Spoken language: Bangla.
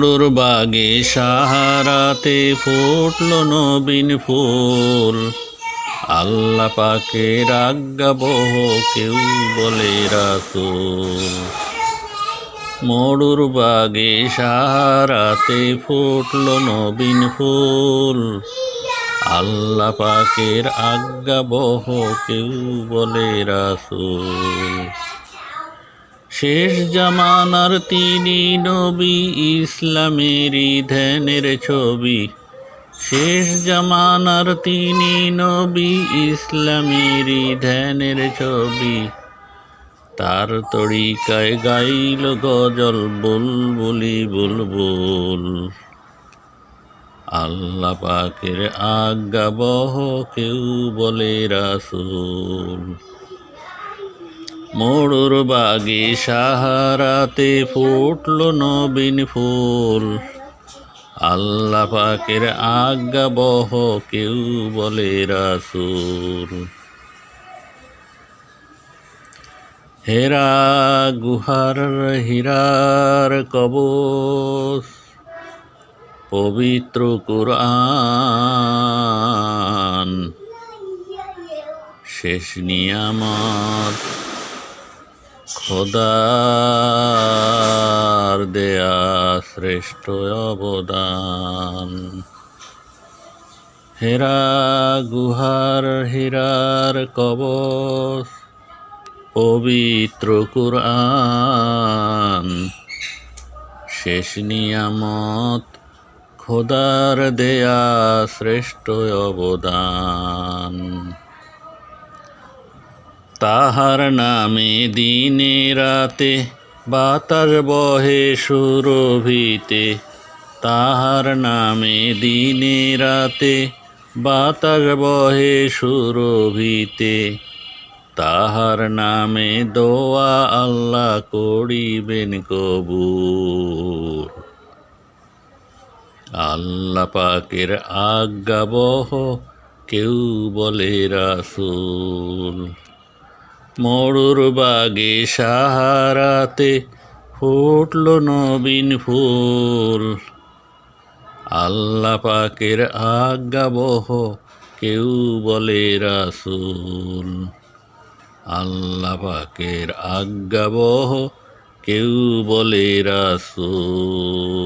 মড়ুর বাগে সাহারাতে ফুটল নবীন ফুল। আল্লাহ পাকে রাজ্ঞাবহ কেউ বলে রাসুল। মড়ুর বাগে সাহারাতে ফুটল নবীন ফুল। আল্লাহ পাকের আজ্ঞাবহ কেউ বলে রাসুল। শেষ জামানার তিনি নবী ইসলামেরই ধ্যানের ছবি। শেষ জামানার তিনি নবী ইসলামেরই ধ্যানের ছবি। তার তরিকায় গাইল গজল, বুলবুলি, বুলবুল। আল্লাহ পাকের আজ্ঞাবহ কেউ বলে রাসুল। মোড়ুর বাগে সাহারাতে ফুটল নবীন ফুল। আল্লাহ পাকের আজ্ঞা বহ কেউ বলে রাসুল। হেরা গুহার হীরার কবচ, পবিত্র কুরআন। শেষ নিয়ামত খোদার দেয়া শ্রেষ্ঠ অবদান। হেরা গুহার হীরার কবচ, পবিত্র কুরআন। শেষ নিয়ামত খোদার দেয়া শ্রেষ্ঠ অবদান। তাহার নামে দিনে রাতে বাতাস বহে সুরভিতে। তাহার নামে দিনে রাতে বাতাস বহে সুরভিতে। তাহার নামে দোয়া আল্লাহ করিবেন কবুর আল্লাহ পাকের আজ্ঞাবহ কেউ বলে রাসুল। মরুর বাগে সাহারাতে ফুটল নবীন ফুল। আল্লাহ পাকের আজ্ঞাবহ কেউ বলে রাসুল। আল্লাহ পাকের আজ্ঞাবহ কেউ বলে রাসুল।